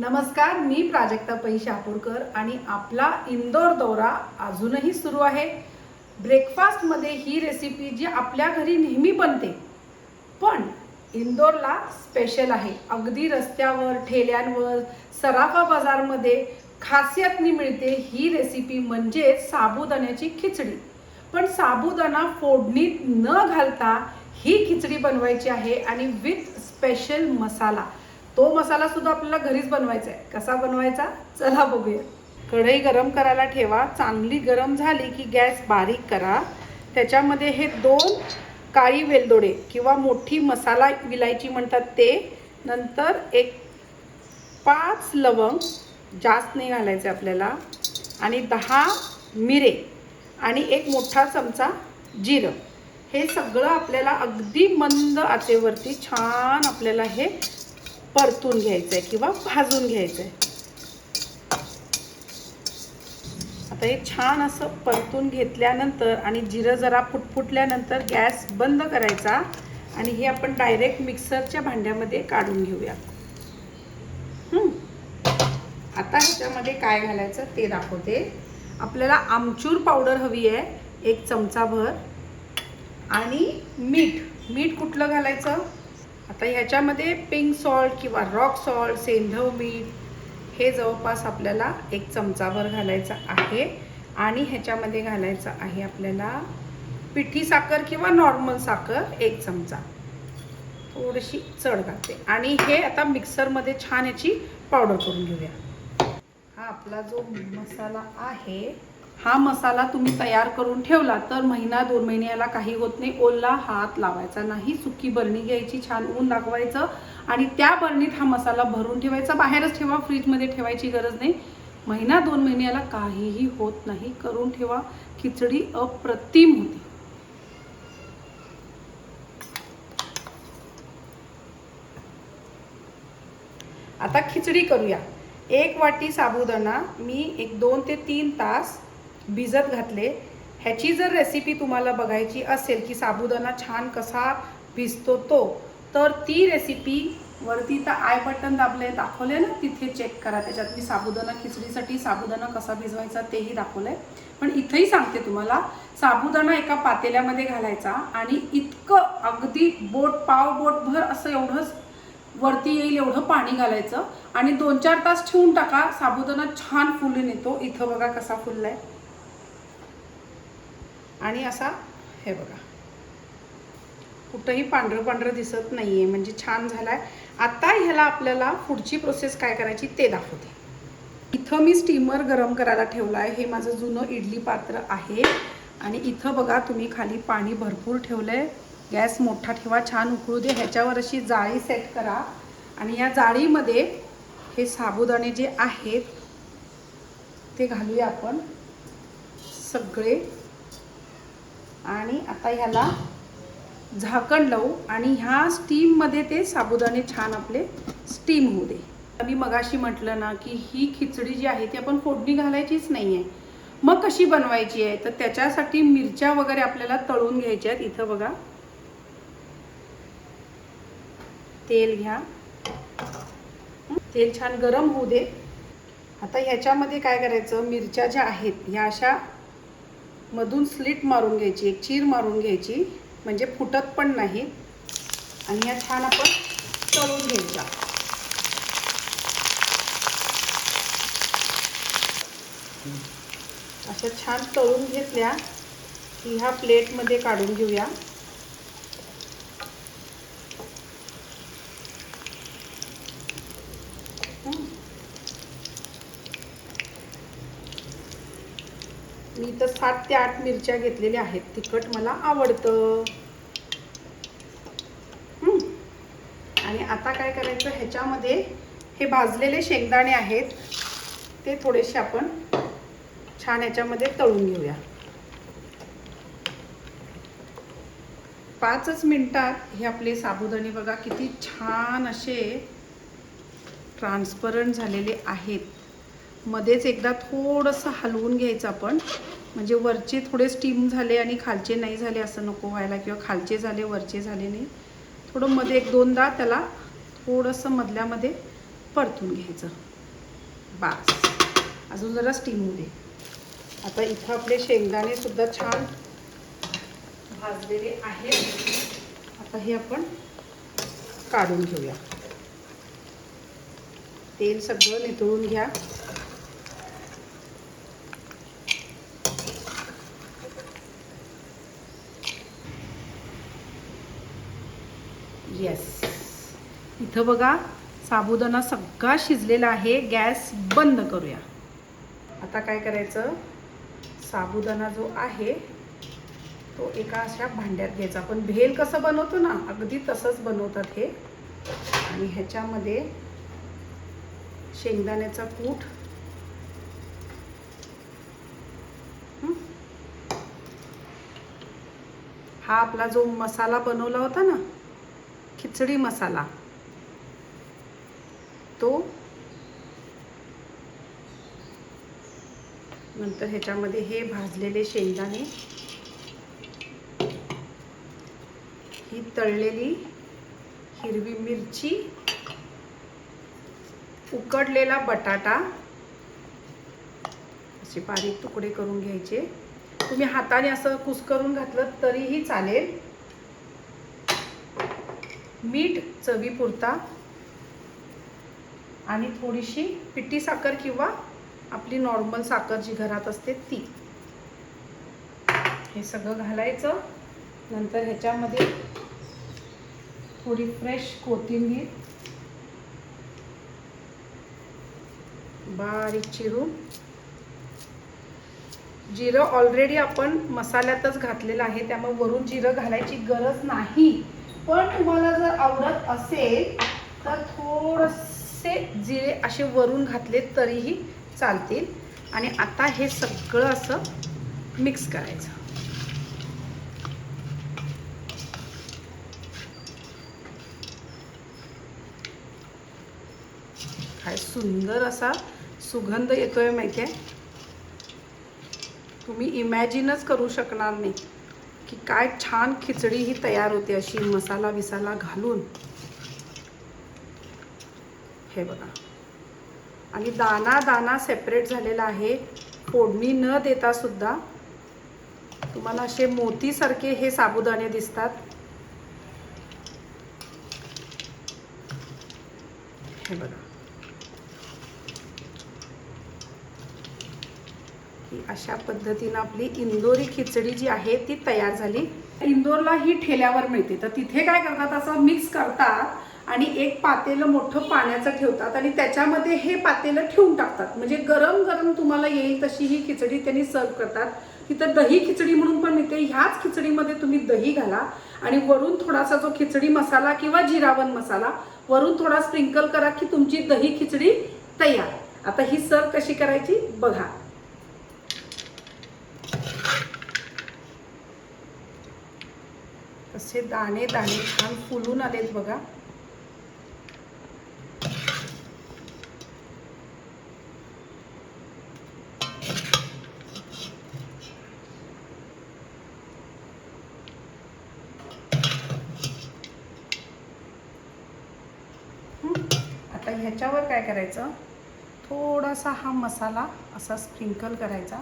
नमस्कार मी प्राजक्ता पै शापूरकर आणि आपला इंदोर दौरा अजूनही सुरू आहे. ब्रेकफास्टमध्ये ही रेसिपी जी आपल्या घरी नेहमी बनते पण इंदोरला स्पेशल आहे. अगदी रस्त्यावर ठेल्यांवर सराफा बाजारमध्ये खासियतनी मिळते ही रेसिपी म्हणजे साबुदाण्याची खिचडी. पण साबुदाणा फोडणीत न घालता ही खिचडी बनवायची आहे आणि विथ स्पेशल मसाला. तो मसाला सुद्धा आपल्याला घरीच बनवायचा आहे कसा बनवायचा? चला बघूया. कढई गरम करायला ठेवा. चांगली गरम झाली की गॅस बारीक करा. त्याच्यामध्ये हे दोन काळी वेलदोडे किंवा मोठी मसाला विलायची म्हणतात ते. नंतर एक पाच लवंग जास्त नाही घालायचे आपल्याला. आणि दहा मिरे आणि एक मोठा चमचा जिरं. हे सगळं आपल्याला अगदी मंद आचेवरती छान आपल्याला हे परतून घ्यायचं आहे किंवा भाजून घ्यायचं आहे आता हे छान असं परतून घेतल्यानंतर आणि जिरं जरा फुटफुटल्यानंतर गॅस बंद करायचा आणि हे आपण डायरेक्ट मिक्सरच्या भांड्यामध्ये काढून घेऊया. आता ह्याच्यामध्ये काय घालायचं ते दाखवते. आपल्याला आमचूर पावडर हवी आहे एक चमचाभर. आणि मीठ. मीठ कुठलं घालायचं? आता ह्याच्यामध्ये पिंक सॉल्ट किंवा रॉक सॉल्ट सेंधव मीठ हे जवळपास आपल्याला एक चमचाभर घालायचं आहे. आणि ह्याच्यामध्ये घालायचं आहे आपल्याला पिठी साखर किंवा नॉर्मल साखर एक चमचा. थोडीशी चढ घालते. आणि हे आता मिक्सरमध्ये छान याची पावडर करून घेऊया. हा आपला जो मसाला आहे हा मसाला तुम्ही तयार करून ठेवला तर महिना दोन महिने याला काही होत नाही. ओला हात लावायचा नाही सुकी बरणी घ्यायची छान ऊन दाखवायचं आणि त्या बरणीत हा मसाला भरून ठेवायचा. बाहेरच ठेवा फ्रीजमध्ये ठेवायची गरज नाही. महिना दोन महिने याला काहीही होत नाही. करून ठेवा. खिचडी अप्रतिम होती. आता खिचडी करूया. एक वाटी साबुदाणा मी एक दोन ते तीन तास भिजत घातले. ह्याची जर रेसिपी तुम्हाला बघायची असेल की साबुदाणा छान कसा भिजतो तो तर ती रेसिपी वरती तर आय बटन दाबले दाखवले ना? तिथे चेक करा. त्याच्यात मी साबुदाणा खिचडीसाठी साबुदाणा कसा भिजवायचा तेही दाखवलंय. पण इथंही सांगते तुम्हाला साबुदाणा एका पातेल्यामध्ये घालायचा आणि इतकं अगदी बोट पाव बोटभर असं एवढंच वरती येईल एवढं पाणी घालायचं. आणि दोन चार तास ठेवून टाका साबुदाणा छान फुलून येतो. इथं बघा कसा फुललाय. आणि असा हे बघा. कुठंही पांढरं पांढरं दिसत नाही आहे म्हणजे छान झालाय. आता ह्याला आपल्याला पुढची प्रोसेस काय करायची ते दाखवते. इथं मी स्टीमर गरम करायला ठेवलं आहे हे माझं जुनं इडली पात्र आहे. आणि इथं बघा तुम्ही खाली पाणी भरपूर ठेवलं आहे गॅस मोठा ठेवा छान उकळू दे. ह्याच्यावर अशी जाळी सेट करा. आणि या जाळीमध्ये हे साबुदाणे जे आहेत ते घालूया आपण. सगळे आणि आता ह्याला झाकण लावू आणि ह्या स्टीममध्ये ते साबुदाणे छान आपले स्टीम होऊ दे. मी मगाशी म्हटलं ना की ही खिचडी जी आहे ती आपण फोडणी घालायचीच नाही आहे मग कशी बनवायची आहे? तर त्याच्यासाठी मिरच्या वगैरे आपल्याला तळून घ्यायच्या आहेत. इथं बघा. तेल घ्या. तेल छान गरम होऊ दे. आता ह्याच्यामध्ये काय करायचं? मिरच्या ज्या आहेत ह्या अशा मधून स्लिट मारून घ्यायची एक चीर मारून घ्यायची म्हणजे फुटत पण नाही. आणि ह्या छान आपण तळून घ्यायच्या अशा छान तळून घेतल्या की ह्या प्लेटमध्ये काढून घेऊया. मी तर सात ते आठ मिरच्या घेतलेल्या आहेत. तिखट मला आवडतं. आणि आता काय करायचं? ह्याच्यामध्ये हे भाजलेले शेंगदाणे आहेत. ते थोडेसे आपण छान ह्याच्यामध्ये तळून घेऊया. पाचच मिनिटात हे आपले साबुदाणे बघा किती छान असे ट्रान्सपरंट झालेले आहेत. मध्येच एकदा थोडंसं हलवून घ्यायचं आपण. म्हणजे वरचे थोडे स्टीम झाले आणि खालचे नाही झाले असं नको व्हायला किंवा खालचे झाले वरचे झाले नाही. थोडं मध्ये एक दोनदा त्याला थोडंसं मधल्यामध्ये परतून घ्यायचं. बास. अजून जरा स्टीम होऊ दे. आता इथं आपले शेंगदाणे सुद्धा छान भाजलेले आहेत. आता हे आपण काढून घेऊया. तेल सगळं नितळून घ्या. येस इथं बघा साबुदाणा सगळा शिजलेला आहे. गॅस बंद करूया. आता काय करायचं? साबुदाणा जो आहे तो एका अशा भांड्यात घ्यायचा. आपण भेल कसं बनवतो ना अगदी तसंच बनवतात हे. आणि ह्याच्यामध्ये शेंगदाण्याचा कूट. हा आपला जो मसाला बनवला होता ना खिचडी मसाला. तो नंतर ह्याच्यामध्ये हे भाजलेले शेंगदाणे. ही तळलेली हिरवी मिरची. उकडलेला बटाटा. असे बारीक तुकडे करून घ्यायचे. तुम्ही हाताने असं कुस्करून घातलं तरीही चालेल. मीठ चवीपुरता आणि थोडीशी पिठी साखर किंवा आपली नॉर्मल साखर जी घरात असते ती. हे सगळं घालायचं. नंतर ह्याच्यामध्ये थोडी फ्रेश कोथिंबीर. बारीक चिरून. जिरं ऑलरेडी आपण मसाल्यातच घातलेलं आहे त्यामुळे वरून जिरं घालायची गरज नाही. पण तुम्हाला जर आवडत असेल तर थोडेसे जिरे असे वरून घातले तरीही चालतील. आणि आता हे सगळं असं मिक्स करायचं. काय सुंदर असा सुगंध येतोय माहिती आहे तुम्ही इमॅजिनच करू शकणार नाही. की काय छान खिचडी ही तयार होते अशी मसाला विसाला घालून. हे बघा. आणि दाना दाना सेपरेट झालेला आहे. फोडणी न देता सुद्धा तुम्हाला असे मोतीसारखे हे साबुदाणे दिसतात. हे बघा. ही अशा पद्धतीनं आपली इंदोरी खिचडी जी आहे ती तयार झाली. इंदोरला ही ठेल्यावर मिळते. तर तिथे काय करतात असं मिक्स करतात आणि एक पातेलं मोठं पाण्याचं ठेवतात आणि त्याच्यामध्ये हे पातेलं ठेवून टाकतात. म्हणजे गरम गरम तुम्हाला येईल तशी ही खिचडी त्यांनी सर्व करतात. तिथं दही खिचडी म्हणून पण मिळते. ह्याच खिचडीमध्ये तुम्ही दही घाला आणि वरून थोडासा जो खिचडी मसाला किंवा जिरावन मसाला वरून थोडा स्प्रिंकल करा की तुमची दही खिचडी तयार. आता ही सर्व कशी करायची? बघा. असे दाणे दाणे छान फुलून आलेत बघा. आता ह्याच्यावर काय करायचं? थोडासा हा मसाला असा स्प्रिंकल करायचा.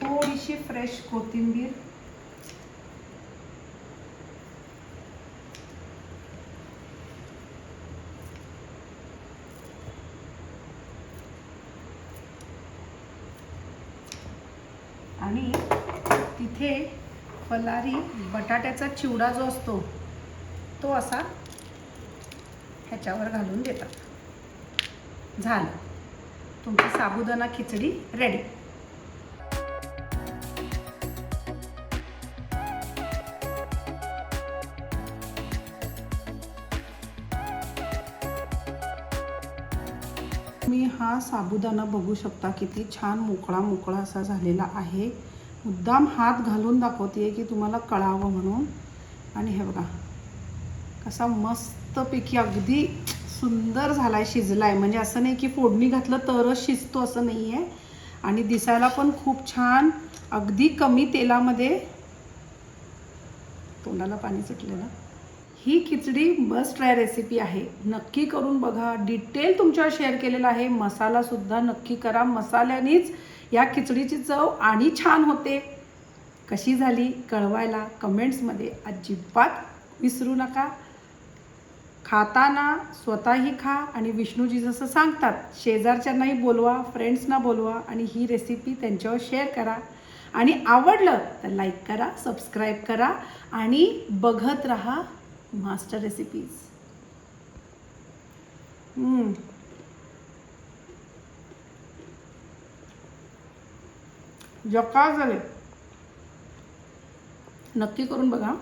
थोडीशी फ्रेश कोथिंबीर आणि तिथे फलारी बटाट्याचा चिवडा जो असतो तो असा ह्याच्यावर घालून देतात. झालं. तुमची साबुदाणा खिचडी रेडी तुम्ही हा साबुदाणा बघू शकता किती छान मोकळा मोकळा असा झालेला आहे. मुद्दाम हात घालून दाखवते की तुम्हाला कळावं म्हणून. आणि हे बघा कसा मस्तपैकी अगदी सुंदर झालाय शिजलाय. म्हणजे असं नाही की फोडणी घातलं तरच शिजतो असं नाही आहे आणि दिसायला पण खूप छान अगदी कमी तेलामध्ये. तोंडाला पाणी सुटलेलं ही खिचडी बस्ट ट्राय रेसिपी आहे. नक्की करून बघा. डिटेल तुमच्यावर शेअर केलेला आहे. मसालासुद्धा नक्की करा. मसाल्यानेच या खिचडीची चव आणि छान होते. कशी झाली कळवायला कमेंट्समध्ये अजिबात विसरू नका. खाताना स्वतःही खा आणि विष्णूजी जसं सांगतात शेजारच्यांनाही बोलवा फ्रेंड्सना बोलवा आणि ही रेसिपी त्यांच्यावर शेअर करा. आणि आवडलं तर लाईक करा सबस्क्राईब करा आणि बघत राहा मास्टर रेसिपीज जॉब जकाळ झाले? नक्की करून बघा.